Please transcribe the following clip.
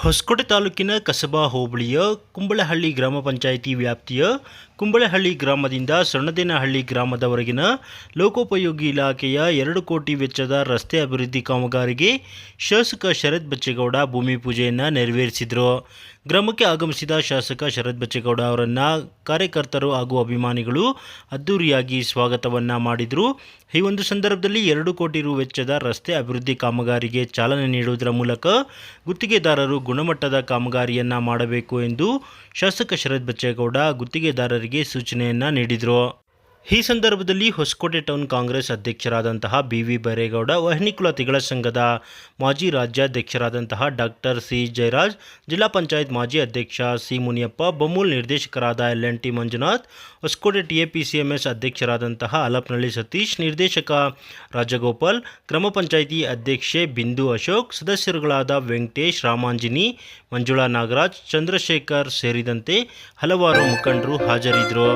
ಹೊಸಕೋಟೆ ತಾಲೂಕಿನ ಕಸಬಾ ಹೋಬಳಿಯ ಕುಂಬಳಹಳ್ಳಿ ಗ್ರಾಮ ಪಂಚಾಯಿತಿ ವ್ಯಾಪ್ತಿಯ ಕುಂಬಳಹಳ್ಳಿ ಗ್ರಾಮದಿಂದ ಸಣ್ಣದೇನಹಳ್ಳಿ ಗ್ರಾಮದವರೆಗಿನ ಲೋಕೋಪಯೋಗಿ ಇಲಾಖೆಯ ಎರಡು ಕೋಟಿ ವೆಚ್ಚದ ರಸ್ತೆ ಅಭಿವೃದ್ಧಿ ಕಾಮಗಾರಿಗೆ ಶಾಸಕ ಶರತ್ ಬಚ್ಚೇಗೌಡ ಭೂಮಿ ಪೂಜೆಯನ್ನು ನೆರವೇರಿಸಿದರು. ಗ್ರಾಮಕ್ಕೆ ಆಗಮಿಸಿದ ಶಾಸಕ ಶರತ್ ಬಚ್ಚೇಗೌಡ ಅವರನ್ನು ಕಾರ್ಯಕರ್ತರು ಹಾಗೂ ಅಭಿಮಾನಿಗಳು ಅದ್ದೂರಿಯಾಗಿ ಸ್ವಾಗತವನ್ನು ಮಾಡಿದರು. ಈ ಒಂದು ಸಂದರ್ಭದಲ್ಲಿ ಎರಡು ಕೋಟಿ ರು ವೆಚ್ಚದ ರಸ್ತೆ ಅಭಿವೃದ್ಧಿ ಕಾಮಗಾರಿಗೆ ಚಾಲನೆ ನೀಡುವುದರ ಮೂಲಕ ಗುತ್ತಿಗೆದಾರರು ಗುಣಮಟ್ಟದ ಕಾಮಗಾರಿಯನ್ನು ಮಾಡಬೇಕು ಎಂದು ಶಾಸಕ ಶರತ್ ಬಚ್ಚೇಗೌಡ ಗುತ್ತಿಗೆದಾರರಿಗೆ ಸೂಚನೆಯನ್ನು ನೀಡಿದರು. ಈ ಸಂದರ್ಭದಲ್ಲಿ ಹೊಸಕೋಟೆ ಟೌನ್ ಕಾಂಗ್ರೆಸ್ ಅಧ್ಯಕ್ಷರಾದಂತಹ ಬಿ ವಿ ಬೈರೇಗೌಡ ವಹನಿಕುಲ ತಿಗಳ ಸಂಘದ ಮಾಜಿ ರಾಜ್ಯಾಧ್ಯಕ್ಷರಾದಂತಹ ಡಾಕ್ಟರ್ ಸಿ ಜಯರಾಜ್, ಜಿಲ್ಲಾ ಪಂಚಾಯತ್ ಮಾಜಿ ಅಧ್ಯಕ್ಷ ಸಿ ಮುನಿಯಪ್ಪ ಬೊಮ್ಮೂಲ್ ನಿರ್ದೇಶಕರಾದ L N T Manjunath, Hosakote TAPCMS ಅಧ್ಯಕ್ಷರಾದಂತಹ ಅಲಪ್ನಳ್ಳಿ Satish, ನಿರ್ದೇಶಕ ರಾಜಗೋಪಾಲ್, ಗ್ರಾಮ ಪಂಚಾಯಿತಿ ಅಧ್ಯಕ್ಷೆ ಬಿಂದು ಅಶೋಕ್, ಸದಸ್ಯರುಗಳಾದ ವೆಂಕಟೇಶ್ ರಾಮಾಂಜಿನಿ, ಮಂಜುಳಾ ನಾಗರಾಜ್, ಚಂದ್ರಶೇಖರ್ ಸೇರಿದಂತೆ ಹಲವಾರು ಮುಖಂಡರು ಹಾಜರಿದ್ದರು.